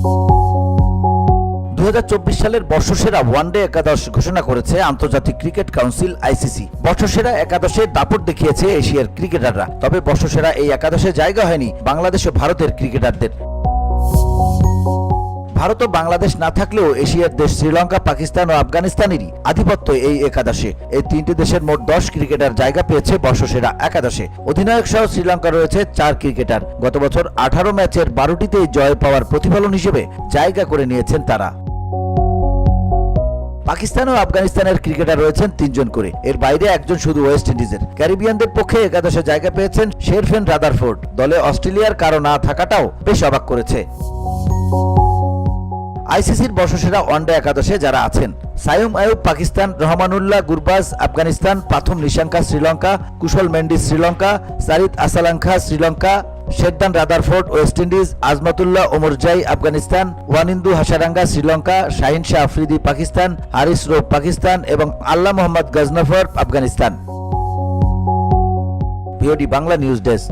দু হাজার চব্বিশ সালের বর্ষসেরা ওয়ানডে একাদশ ঘোষণা করেছে আন্তর্জাতিক ক্রিকেট কাউন্সিল আইসিসি। বর্ষসেরা একাদশে দাপট দেখিয়েছে এশিয়ার ক্রিকেটাররা। তবে বর্ষসেরা এই একাদশে জায়গা হয়নি বাংলাদেশ ও ভারতের ক্রিকেটারদের। ভারত ও বাংলাদেশ না থাকলেও এশিয়ার দেশ শ্রীলঙ্কা, পাকিস্তান ও আফগানিস্তানেরই আধিপত্য এই একাদশে। এই তিনটি দেশের মোট দশ ক্রিকেটার জায়গা পেয়েছে বর্ষসেরা একাদশে। অধিনায়ক সহ শ্রীলঙ্কা রয়েছে চার ক্রিকেটার। গত বছর আঠারো ম্যাচের বারোটিতেই জয় পাওয়ার প্রতিফলন হিসেবে জায়গা করে নিয়েছেন তারা। পাকিস্তান ও আফগানিস্তানের ক্রিকেটার রয়েছেন তিনজন করে। এর বাইরে একজন শুধু ওয়েস্ট ইন্ডিজের। ক্যারিবিয়ানদের পক্ষে একাদশে জায়গা পেয়েছেন শেরফেন রাদারফোর্ড। দলে অস্ট্রেলিয়ার কারও না থাকাটাও বেশ অবাক করেছে। আইসিসির বর্ষসেরা ওয়ানডে একাদশে যারা আছেন Saim Ayub Pakistan, Rahmanullah Gurbaz Afghanistan Pathum Nissanka Sri Lanka, Kusal Mendis Sri Lanka Charith Asalanka Sri Lanka, Sherfane Rutherford, West Indies, Azmatullah Omarzai Afghanistan, Wanindu Hasaranga Sri Lanka, Shaheen Shah Afridi Pakistan, Haris Rauf Pakistan এবং Allah Mohammad Ghazanfar Afghanistan. Bangla news desk.